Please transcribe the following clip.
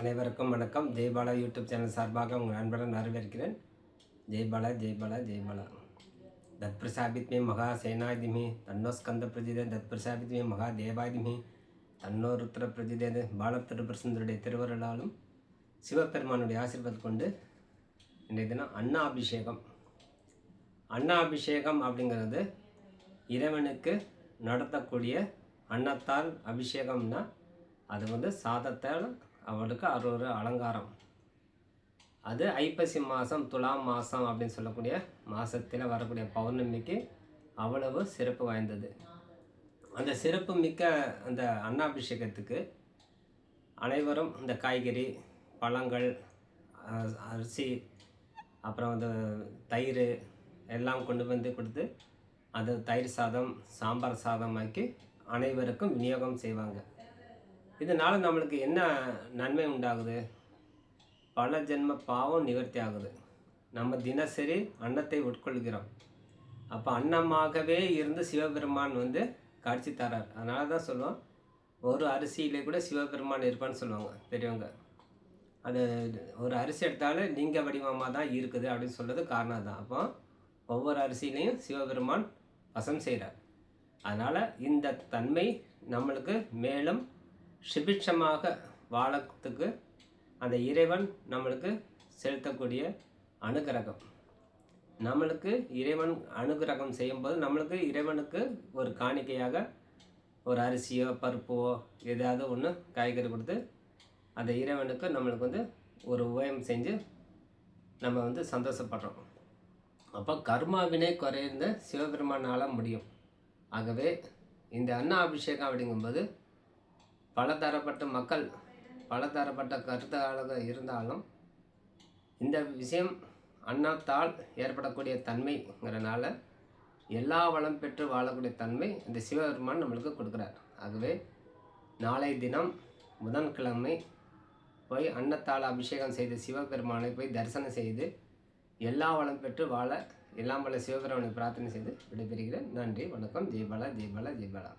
அனைவருக்கும் வணக்கம். Jaibala YouTube channel சார்பாக உங்கள் நண்பரை வரவேற்கிறேன். ஜெய்பாலா ஜெய்பாலா ஜெய்பாலா தத் பிரசாபித்மே மகா சேனாதிமி தன்னோ ஸ்கந்த பிரஜிதே தத் பிரசாபித்மே மகா தேவாதிமி தன்னோ ருத்ர பிரஜிதே பால திருப்பரசுந்தருடைய திருவருளாலும் சிவபெருமானுடைய ஆசீர்வாதம் கொண்டு இன்றைய தினம் அண்ணா அபிஷேகம். அண்ணா அபிஷேகம் அப்படிங்கிறது இறைவனுக்கு நடத்தக்கூடிய அன்னத்தால் அபிஷேகம்னா அது வந்து சாதத்தால் அவளுக்கு அது ஒரு அலங்காரம். அது ஐப்பசி மாதம் துலாம் மாதம் அப்படின்னு சொல்லக்கூடிய மாதத்தில் வரக்கூடிய பௌர்ணமிக்கு அவ்வளவு சிறப்பு வாய்ந்தது. அந்த சிறப்பு மிக்க அந்த அன்னாபிஷேகத்துக்கு அனைவரும் இந்த காய்கறி பழங்கள் அரிசி அப்புறம் அந்த தயிர் எல்லாம் கொண்டு வந்து கொடுத்து அது தயிர் சாதம் சாம்பார் சாதம் ஆக்கி அனைவருக்கும் விநியோகம் செய்வாங்க. இதனால் நம்மளுக்கு என்ன நன்மை உண்டாகுது? பல ஜென்ம பாவம் நிவர்த்தி ஆகுது. நம்ம தினசரி அன்னத்தை உட்கொள்கிறோம். அப்போ அன்னமாகவே இருந்து சிவபெருமான் வந்து காட்சி தரார். அதனால தான் சொல்லுவோம் ஒரு அரிசியிலே கூட சிவபெருமான் இருப்பான்னு சொல்லுவாங்க பெரியவங்க. அது ஒரு அரிசி எடுத்தாலும் லிங்க வடிவமாக தான் இருக்குது அப்படின்னு சொல்கிறது காரணம் தான். அப்போ ஒவ்வொரு அரிசியிலையும் சிவபெருமான் வசம் செய்கிறார் அதனால் இந்த தன்மை நம்மளுக்கு மேலும் சுபிட்சமாக வாழத்துக்கு அந்த இறைவன் நம்மளுக்கு செலுத்தக்கூடிய அனுகிரகம். நம்மளுக்கு இறைவன் அனுகிரகம் செய்யும்போது நம்மளுக்கு இறைவனுக்கு ஒரு காணிக்கையாக ஒரு அரிசியோ பருப்போ ஏதாவது ஒன்று காய்கறி கொடுத்து அந்த இறைவனுக்கு நம்மளுக்கு வந்து ஒரு உபயம் செஞ்சு நம்ம வந்து சந்தோஷப்படுறோம். அப்போ கர்மாவினை குறைந்த சிவபெருமானால் முடியும். ஆகவே இந்த அன்ன அபிஷேகம் அப்படிங்கும்போது பலதரப்பட்ட மக்கள் பலதரப்பட்ட கருத்தாளர்கள் இருந்தாலும் இந்த விஷயம் அன்னத்தால் ஏற்படக்கூடிய தன்மைங்கிறனால எல்லா வளம் பெற்று வாழக்கூடிய தன்மை இந்த சிவபெருமான் நம்மளுக்கு கொடுக்குறார். ஆகவே நாளை தினம் புதன்கிழமை போய் அன்னத்தால் அபிஷேகம் செய்து சிவபெருமானை போய் தரிசனம் செய்து எல்லா வளம் பெற்று வாழ எல்லாம் வல்ல சிவபெருமானை பிரார்த்தனை செய்து விடைபெறுகிறேன். நன்றி வணக்கம். ஜெய்பாலா ஜெய்பாலா ஜெய்பாலா